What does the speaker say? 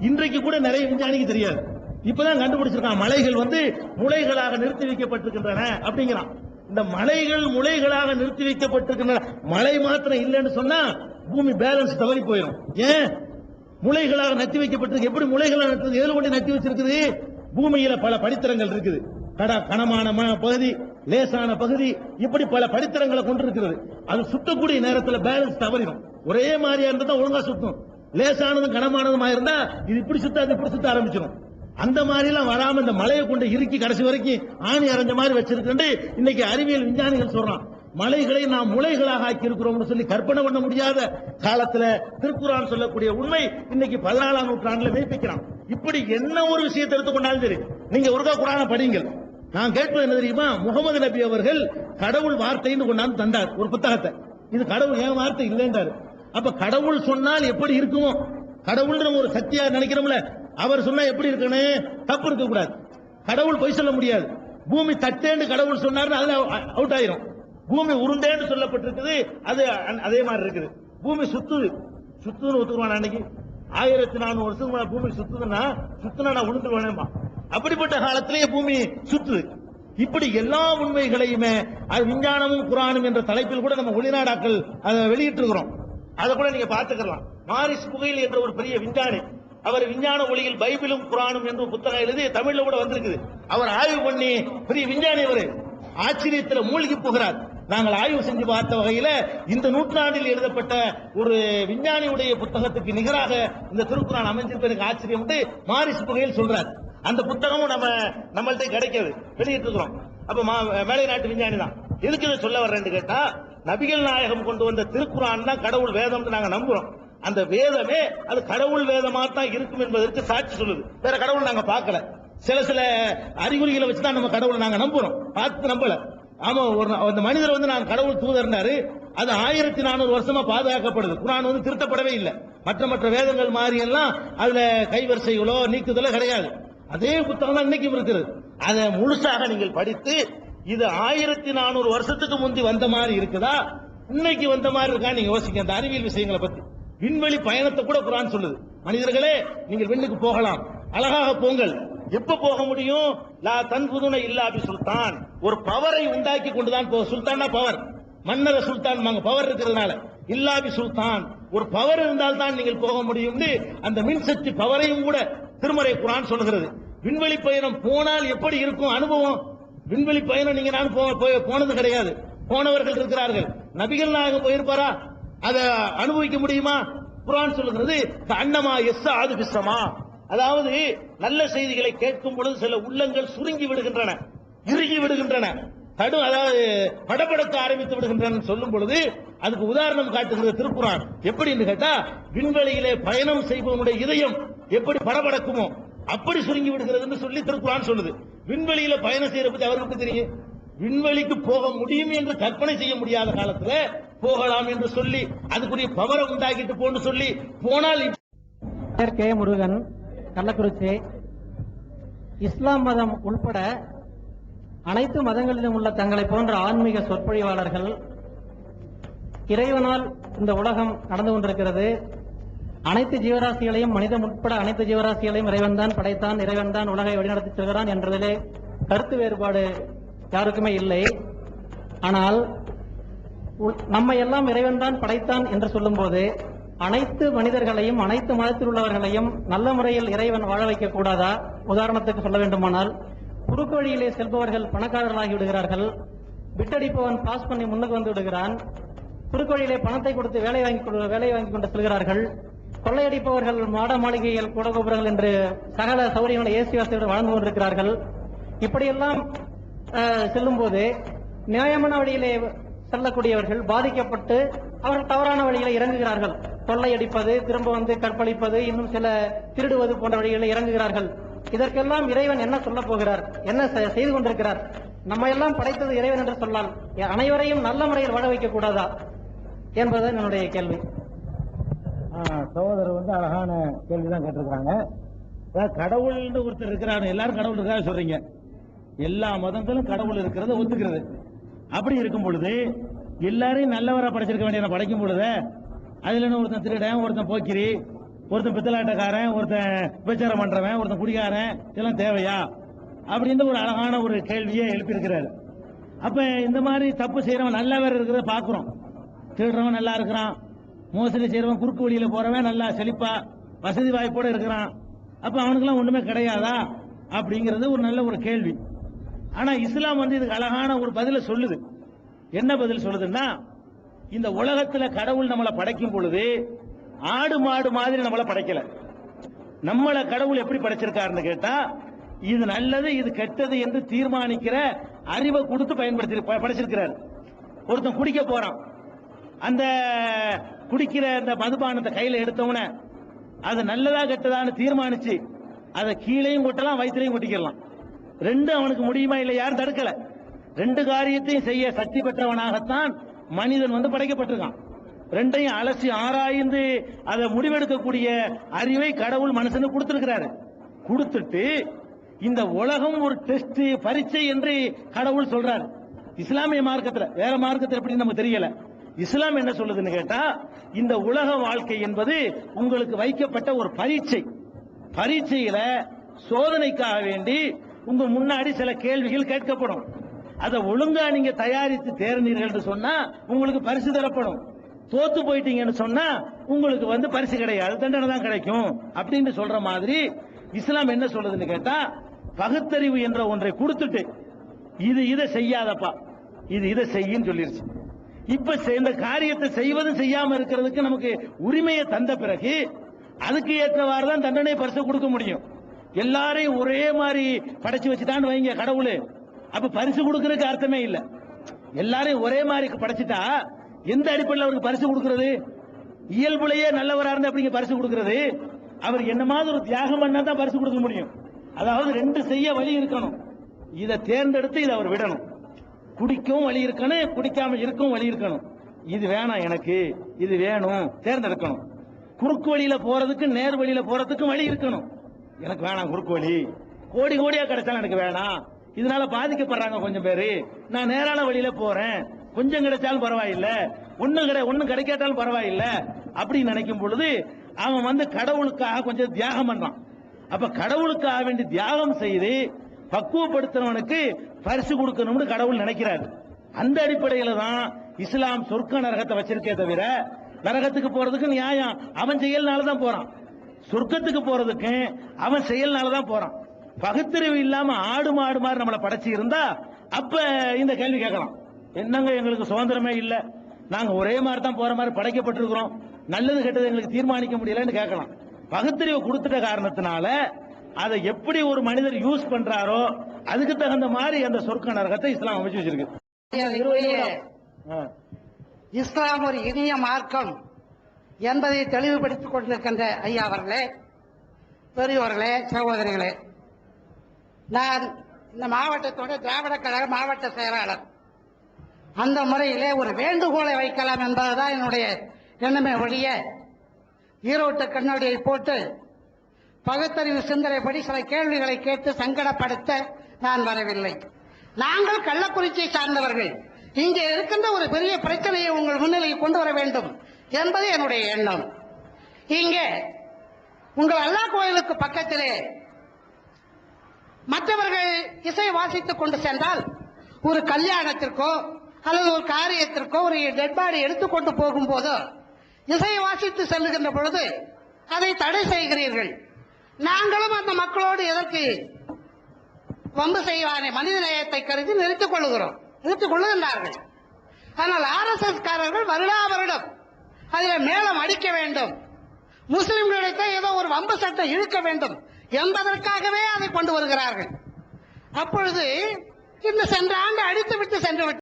இன்றைக்கு கூட நிறைய விஞ்ஞானிக்கு தெரியாது. இப்பதான் கண்டுபிடிச்சிருக்கான் மலைகள் வந்து முளைகளாக நிறுத்தி வைக்கப்பட்டிருக்கின்றன அப்படிங்கிறான். இந்த மலைகள் முளைகளாக நிறுத்தி வைக்கப்பட்டிருக்கின்றன. மலை மாத்திரம் இல்லைன்னு சொன்னா பூமி பேலன்ஸ் தவறி போயிடும் ஏன்? முளைகளாக நத்தி வைக்கப்பட்டிருக்கு. எப்படி முளைகளாக நட்டு எதில் கொண்டு நட்டி வச்சிருக்குது? பூமியில பல படித்தரங்கள் இருக்குது. கடா கனமான பகுதி லேசான பகுதி இப்படி பல படித்தரங்களை கொண்டிருக்கிறது. அது சுத்தக்கூடிய நேரத்தில் பேலன்ஸ் தவறிடும் ஒரே மாதிரியா இருந்தா தான் ஒழுங்கா சுத்தும். லேசானதும் கனமானதுமா இருந்தா இது இப்படி சுத்த அது இப்படி சுத்த ஆரம்பிச்சிடும் அந்த மாதிரி எல்லாம் வராம இந்த மலையை கொண்டு இறுக்கி கடைசி வரைக்கும் ஆணி அரைஞ்ச மாதிரி வச்சிருக்கு இன்னைக்கு அறிவியல் விஞ்ஞானிகள் சொல்றான். மலைகளை நாம் முளைகளாக ஆக்கி இருக்கிறோம்னு சொல்லி கற்பனை பண்ண முடியாத காலத்துல திருக்குறான் சொல்லக்கூடிய உண்மை இன்னைக்கு பதினாலாம் நூற்றாண்டுல மெய்ப்பிக்கிறான். இப்படி என்ன ஒரு விஷயத்தை எடுத்துக்கொண்டாலும் சரி நீங்க ஒருக்கா குரான படிங்கள். நான் கேட்பது என்ன தெரியுமா? முகமது நபி அவர்கள் கடவுள் வார்த்தைன்னு கொண்டாந்து தந்தார் ஒரு புத்தகத்தை. இது கடவுள் ஏன் வார்த்தை இல்லைன்றாரு. அப்ப கடவுள் சொன்னால் எப்படி இருக்குமோ? கடவுள் நம்ம ஒரு சக்தியா நினைக்கிறோம்ல அவர் சொன்னா எப்படி இருக்கணும்? தப்பு இருக்க கூடாது கடவுள் பொய் சொல்ல முடியாது. பூமி தட்டேன்னு கடவுள் சொன்னார்னு அதுல அவுட் ஆயிரும். பூமி உருண்டேன்னு சொல்லப்பட்டிருக்குது அது அதே மாதிரி இருக்குது. பூமி சுத்துது. சுத்துன்னு ஒத்துக்குவான் அன்னைக்கு? ஆயிரத்தி நானூறு வருஷம் மேல பூமி சுத்துதுன்னா சுத்துனா நான் உளுந்துருவேனேமா அப்படிப்பட்ட காலத்திலேயே பூமி சுத்துது. இப்படி எல்லா உண்மைகளையுமே அது விஞ்ஞானமும் குரானும் என்ற தலைப்பில் கூட நம்ம வெளிநாடாக்கள் அதை வெளியிட்டிருக்கிறோம். அதை கூட நீங்க பார்த்துக்கலாம். மாரிஸ் புகையில் என்ற ஒரு பெரிய விஞ்ஞானி அவர் விஞ்ஞான ஒளியில் பைபிளும் குரானும் என்று புத்தகம் எழுதி தமிழ்ல கூட வந்திருக்குது. அவர் ஆய்வு பண்ணி பெரிய விஞ்ஞானி அவர் ஆச்சரியத்தில் மூழ்கி போகிறார். நாங்கள் ஆய்வு செஞ்சு பார்த்த வகையில இந்த நூற்றாண்டில் எழுதப்பட்ட ஒரு விஞ்ஞானியுடைய புத்தகத்துக்கு நிகராக இந்த திருக்குறான் அமைஞ்சிருப்ப எனக்கு ஆச்சரியம் வந்து மாரிஸ் புகையில் சொல்றார். அந்த புத்தகமும் நம்ம நம்மள்ட்ட கிடைக்காது. வெளியிட்டு இருக்கிறோம் அப்ப மா- மேலை நாட்டு விஞ்ஞானி தான் எதுக்கு இதை சொல்ல வர்றேன்னு கேட்டா நபிகள் நாயகம் கொண்டு வந்த திருக்குறான் தான் கடவுள் வேதம் நாங்க நம்புறோம். அந்த வேதமே அது கடவுள் வேதமா தான் இருக்கும் என்பதற்கு சாட்சி சொல்லுது. வேற கடவுள் நாங்க பார்க்கல. சில சில அறிகுறிகளை வச்சு தான் நம்ம கடவுளை நாங்க நம்புறோம். பார்த்து நம்பல. ஆமா ஒரு அந்த மனிதர் வந்து நான் கடவுள் தூதர்னாரு. அது ஆயிரத்தி நானூறு வருஷமா பாதுகாக்கப்படுது. குரான் வந்து திருத்தப்படவே இல்லை. மற்ற மற்ற வேதங்கள் மாதிரி எல்லாம் அதுல கைவரிசைகளோ நீக்குதலோ கிடையாது. அதே புத்தகம் தான் இன்னைக்கும் இருக்குது அதை முழுசாக நீங்கள் படித்து இது ஆயிரத்தி நானூறு வருஷத்துக்கு முந்தி வந்த மாதிரி இருக்குதா? இன்னைக்கு வந்த மாதிரி இருக்கா? நீங்க யோசிக்க அந்த அறிவியல் விஷயங்களை பத்தி. விண்வெளி பயணத்தை கூட குரான் சொல்லுது. மனிதர்களே நீங்கள் விண்ணுக்கு போகலாம். அழகாக போங்கள். எப்ப போக முடியும்? லா தன்புதுன இல்லாபி சுல்தான். ஒரு பவரை உண்டாக்கி கொண்டுதான் போ சுல்தானா பவர். மன்னர சுல்தான் வாங்க பவர் இருக்கிறதுனால. இல்லாபி சுல்தான். ஒரு பவர் இருந்தால் தான் நீங்கள் போக முடியும்னு அந்த மின்சக்தி பவரையும் கூட திருமறை குரான் சொல்லுகிறது. விண்வெளி பயணம் போனால் எப்படி இருக்கும்? அனுபவம்? விண்வெளி பயணம் நீங்க நான் போ- போய்- போனது கிடையாது. போனவர்கள் இருக்கிறார்கள். நபிகள் நாயகம் போயிருப்பாரா? அதை அனுபவிக்க முடியுமா? குரான் சொல்லுகிறது அன்னமா எஸ் ஆது பிசமா அதாவது நல்ல செய்திகளை கேட்கும் பொழுது சில உள்ளங்கள் சுருங்கி விடுகின்றன இறுகி விடுகின்றன. கடும் அதாவது படபடக்க ஆரம்பித்து விடுகின்றன சொல்லும் பொழுது அதுக்கு உதாரணம் காட்டுகிறது திருக்குறான் எப்படின்னு கேட்டா விண்வெளியிலே பயணம் செய்பவனுடைய இதயம் எப்படி படபடக்குமோ அப்படி சுருங்கி விடுகிறதுன்னு சொல்லி திருக்குறான் சொல்லுது. விண்வெளியில பயணம் செய்யற பத்தி அவருக்கு தெரியும்? விண்வெளிக்கு போக முடியும் என்று கற்பனை செய்ய முடியாத காலத்துல போகலாம் என்று சொல்லி அதுக்குரிய பவரை உண்டாக்கிட்டு போன்னு சொல்லி போனால் கே. முருகன் கள்ளக்குறிச்சி. இஸ்லாம் மதம் உள்பட அனைத்து மதங்களிலும் உள்ள தங்களை போன்ற ஆன்மீக சொற்பொழிவாளர்கள் இறைவனால் இந்த உலகம் நடந்து கொண்டிருக்கிறது. அனைத்து ஜீவராசிகளையும் மனிதம் உட்பட அனைத்து ஜீவராசிகளையும் இறைவன் தான் படைத்தான் இறைவன் தான் உலகை வழிநடத்தி செல்கிறான் என்றதிலே கருத்து வேறுபாடு யாருக்குமே இல்லை. ஆனால் உ- நம்மை எல்லாம் இறைவன் தான் படைத்தான் என்று சொல்லும்போது அனைத்து மனிதர்களையும் அனைத்து மதத்தில் உள்ளவர்களையும் நல்ல முறையில் இறைவன் வாழ வைக்க கூடாதா உதாரணத்துக்கு சொல்ல வேண்டுமானால் குறுக்கு வழியிலே செல்பவர்கள் பணக்காரர்களாகி விடுகிறார்கள். விட்டடிப்பவன் பாஸ் பண்ணி முன்னுக்கு வந்து விடுகிறான். குறுக்கு வழியிலே பணத்தை கொடுத்து வேலை வாங்கி கொண்டு- வேலை வாங்கி கொண்டு செல்கிறார்கள். கொள்ளையடிப்பவர்கள் மாட மாளிகைகள் கூடகோபுரங்கள் என்று சகல சௌரியங்களை ஏசி வசதியோடு வாழ்ந்து கொண்டிருக்கிறார்கள். இப்படியெல்லாம் செல்லும்போது நியாயமான வழியிலே செல்லக்கூடியவர்கள் பாதிக்கப்பட்டு அவர்கள் தவறான வழியில் இறங்குகிறார்கள். கொள்ளையடிப்பது திரும்ப வந்து கற்பழிப்பது இன்னும் சில திருடுவது போன்ற வழிகளில் இறங்குகிறார்கள். இதற்கெல்லாம் இறைவன் என்ன சொல்ல போகிறார்? என்ன செ- செய்து கொண்டிருக்கிறார்? நம்ம எல்லாம் படைத்தது இறைவன் என்று சொல்லால் அனைவரையும் நல்ல முறையில் வாழ வைக்க கூடாதா என்பது என்னுடைய கேள்வி. சகோதரர் வந்து அழகான கேள்வி தான் கேட்டிருக்கிறாங்க கடவுள்னு ஒருத்தர் இருக்கிறாரு. எல்லாரும் கடவுள் இருக்கா சொல்றீங்க. எல்லா மதங்களும் கடவுள் இருக்கிறத ஒத்துக்கிறது. அப்படி இருக்கும் பொழுது எல்லாரையும் நல்லவரா படைச்சிருக்க வேண்டிய படைக்கும் பொழுது அதுல ஒருத்தன் திருடன் ஒருத்தன் போக்கிரி ஒருத்தன் பித்தலாட்டக்காரன் ஒருத்தன் விபச்சாரம் பண்றவன் ஒருத்தன் குடிகாரன் இதெல்லாம் தேவையா? அப்படின்னு ஒரு அழகான ஒரு கேள்வியை எழுப்பியிருக்கிறாரு. அப்ப இந்த மாதிரி தப்பு செய்யறவன் நல்லவர் இருக்கிறத பாக்குறோம் திருடுறவன் நல்லா இருக்கிறான். மோசடி செய்யறவன் குறுக்கு வழியில போறவன் நல்லா செழிப்பா வசதி வாய்ப்போட இருக்கிறான். அப்ப அவனுக்கெல்லாம் ஒண்ணுமே கிடையாதா? அப்படிங்கிறது ஒரு நல்ல ஒரு கேள்வி. ஆனா இஸ்லாம் வந்து இதுக்கு அழகான ஒரு பதில சொல்லுது. என்ன பதில் சொல்லுதுன்னா இந்த உலகத்துல கடவுள் நம்மளை படைக்கும் பொழுது ஆடு மாடு மாதிரி நம்மளை படைக்கல. நம்மள கடவுள் எப்படி படைச்சிருக்காருன்னு கேட்டா இது நல்லது இது கெட்டது என்று தீர்மானிக்கிற அறிவை கொடுத்து பயன்படுத்தி படைச்சிருக்கிறார். ஒருத்தன் குடிக்க போறான். அந்த குடிக்கிற அந்த மதுபானத்தை கையில எடுத்தவன அது நல்லதா கெட்டதான்னு தீர்மானிச்சு அதை கீழேயும் கொட்டலாம் வயிற்றுலையும் கொட்டிக்கலாம் ரெண்டு அவனுக்கு முடியுமா இல்லை யாரும் தடுக்கல. ரெண்டு காரியத்தையும் செய்ய சக்தி பெற்றவனாகத்தான் மனிதன் வந்து படைக்கப்பட்டிருக்கான். ரெண்டையும் அலசி ஆராய்ந்து அதை முடிவெடுக்கக்கூடிய அறிவை கடவுள் மனுஷனு கொடுத்திருக்கிறாரு. கொடுத்துட்டு இந்த உலகம் ஒரு டெஸ்ட் பரீட்சை என்று கடவுள் சொல்றாரு. இஸ்லாமிய மார்க்கத்துல வேற மார்க்கத்துல எப்படி நமக்கு தெரியல. இஸ்லாம் என்ன சொல்லுதுன்னு கேட்டா இந்த உலக வாழ்க்கை என்பது உங்களுக்கு வைக்கப்பட்ட ஒரு பரீட்சை. பரீட்சையில சோதனைக்காக வேண்டி உங்க முன்னாடி சில கேள்விகள் கேட்கப்படும். அதை ஒழுங்கா நீங்க தயாரித்து தேர்ந்தீர்கள் சொன்னா உங்களுக்கு பரிசு தரப்படும். தோத்து போயிட்டீங்கன்னு சொன்னா உங்களுக்கு வந்து பரிசு கிடையாது தண்டனை தான் கிடைக்கும் அப்படின்னு சொல்ற மாதிரி இஸ்லாம் என்ன சொல்றதுன்னு கேட்டா பகுத்தறிவு என்ற ஒன்றை கொடுத்துட்டு இது இதை செய்யாதப்பா இது இதை செய்யின்னு சொல்லிருச்சு. இப்ப இந்த காரியத்தை செய்வதும் செய்யாம இருக்கிறதுக்கு நமக்கு உரிமையை தந்த பிறகு அதுக்கு ஏற்றவாறு தான் தண்டனை பரிசு கொடுக்க முடியும். எல்லாரையும் ஒரே மாதிரி படைச்சு வச்சுட்டான்னு வைங்க கடவுள். அப்ப பரிசு கொடுக்கறதுக்கு அர்த்தமே இல்ல. எல்லாரையும் ஒரே மாதிரி படைச்சிட்டா எந்த அடிப்படையில் அவருக்கு பரிசு கொடுக்கறது? இயல்புலயே நல்லவரா இருந்தா அப்படிங்க பரிசு கொடுக்கறது? அவர் என்ன மாதிரி ஒரு தியாகம் பண்ணா தான் பரிசு கொடுக்க முடியும். அதாவது ரெண்டு செய்ய வழி இருக்கணும். இதை தேர்ந்தெடுத்து இதை அவர் விடணும். குடிக்கவும் வழி இருக்கணும் குடிக்காம இருக்கவும் வழி இருக்கணும். இது வேணாம் எனக்கு இது வேணும் தேர்ந்தெடுக்கணும். குறுக்கு வழியில போறதுக்கு நேர் வழியில போறதுக்கு வழி இருக்கணும். எனக்கு வேணாம் குறுக்கு வழி. கோடி கோடியா கிடைச்சாலும் எனக்கு வேணாம். இதனால பாதிக்கப்படுறாங்க கொஞ்சம் பேரு. நான் நேரான வழியில போறேன். கொஞ்சம் கிடைச்சாலும் பரவாயில்ல. ஒண்ணும் கிடை ஒன்னும் கிடைக்காட்டாலும் பரவாயில்ல. அப்படின்னு நினைக்கும் பொழுது அவன் வந்து கடவுளுக்காக கொஞ்சம் தியாகம் பண்றான். அப்ப கடவுளுக்காக வேண்டி தியாகம் செய்து பக்குவப்படுத்தினவனுக்கு பரிசு கொடுக்கணும்னு கடவுள் நினைக்கிறார். அந்த அடிப்படையில தான் இஸ்லாம் சொர்க்க நரகத்தை வச்சிருக்கே தவிர நரகத்துக்கு போறதுக்கு நியாயம். அவன் செயல்னால தான் போறான். சொர்க்கத்துக்கு போறதுக்கு அவன் செயல்னால தான் போறான். பகுத்தறிவு இல்லாம ஆடு மாடு மாதிரி நம்மளை படைச்சி இருந்தா அப்ப இந்த கேள்வி கேட்கலாம். என்னங்க எங்களுக்கு சுதந்திரமே இல்லை. நாங்க ஒரே மாதிரி தான் போற மாதிரி படைக்கப்பட்டிருக்கிறோம். நல்லது கெட்டது எங்களுக்கு தீர்மானிக்க முடியலன்னு கேட்கலாம். பகுத்தறிவு கொடுத்துட்ட காரணத்தினால அதை எப்படி ஒரு மனிதர் யூஸ் பண்றாரோ அதுக்கு தகுந்த மாதிரி அந்த சொர்க்க நரகத்தை இஸ்லாம் அமைச்சு வச்சிருக்கு. இஸ்லாம் ஒரு இனிய மார்க்கம் என்பதை தெளிவுபடுத்திக் கொண்டிருக்கின்ற ஐயா அவர்களே பெரியவர்களே சகோதரிகளே நான் இந்த மாவட்டத்தோட திராவிட கழக மாவட்ட செயலாளர். அந்த முறையிலே ஒரு வேண்டுகோளை வைக்கலாம் என்பதுதான் என்னுடைய எண்ணமே ஒழிய ஈரோட்டு கண்ணாடியை போட்டு பகுத்தறிவு சிந்தனைப்படி சில கேள்விகளை கேட்டு சங்கடப்படுத்த நான் வரவில்லை. நாங்கள் கள்ளக்குறிச்சியை சார்ந்தவர்கள். இங்கே இருக்கின்ற ஒரு பெரிய பிரச்சனையை உங்கள் முன்னிலையில் கொண்டு வர வேண்டும் என்பது என்னுடைய எண்ணம். இங்கே உங்கள் அல்லா கோயிலுக்கு பக்கத்திலே மற்றவர்கள் இசை வாசித்துக் கொண்டு சென்றால் ஒரு கல்யாணத்திற்கோ அல்லது ஒரு காரியத்திற்கோ ஒரு டெட் பாடி எடுத்துக்கொண்டு போகும்போதோ இசை வாசித்து செல்லுகின்ற பொழுது அதை தடை செய்கிறீர்கள். நாங்களும் அந்த மக்களோடு எதற்கு வம்பு செய்வானே? மனித நேயத்தை கருதி நிறுத்திக் கொள்ளுகிறோம். நிறுத்திக் கொள்ளுகின்றார்கள். ஆனால் ஆர் எஸ் எஸ் காரர்கள் வருடா வருடம் அதில் மேலம் அடிக்க வேண்டும். முஸ்லிம்களிடத்தை ஏதோ ஒரு வம்பு சட்டம் இழுக்க வேண்டும் என்பதற்காகவே அதை கொண்டு வருகிறார்கள். அப்பொழுது இந்த சென்ற ஆண்டு அடித்து விட்டு சென்று விட்டு